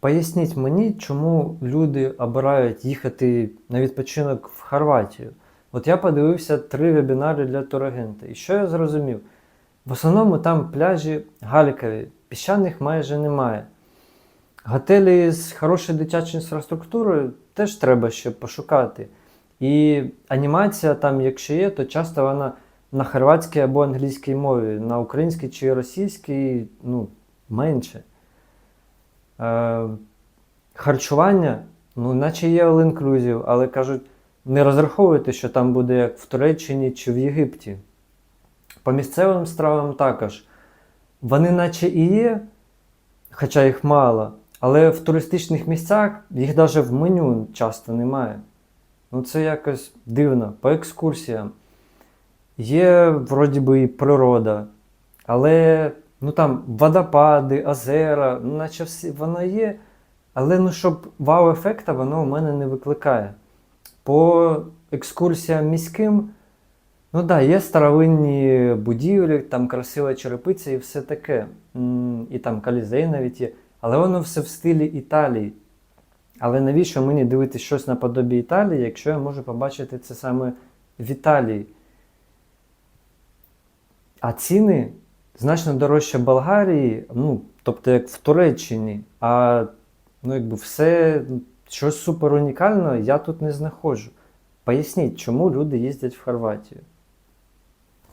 Поясніть мені, чому люди обирають їхати на відпочинок в Хорватію. От я подивився три вебінари для турагента. І що я зрозумів? В основному там пляжі галькові, піщаних майже немає. Готелі з хорошою дитячою інфраструктурою теж треба ще пошукати. І анімація там, якщо є, то часто вона на хорватській або англійській мові, на українській чи російській ну, менше. Е, харчування, ну, наче є all inclusive, але кажуть, не розраховуйте, що там буде як в Туреччині чи в Єгипті. По місцевим стравам також. Вони наче і є, хоча їх мало, але в туристичних місцях їх навіть в меню часто немає. Ну, це якось дивно. По екскурсіям. Є, вроді би, і природа, але ну, там водопади, озера, ну, наче всі, воно є, але ну, щоб вау-ефекта воно у мене не викликає. По екскурсіям міським, ну да, є старовинні будівлі, там красива черепиця і все таке. І там колізей навіть є. Але воно все в стилі Італії. Але навіщо мені дивитися щось наподобі Італії, якщо я можу побачити це саме в Італії? А ціни значно дорожче Болгарії, ну, тобто як в Туреччині. А ну, якби все, щось супер унікальне я тут не знаходжу. Поясніть, чому люди їздять в Хорватію.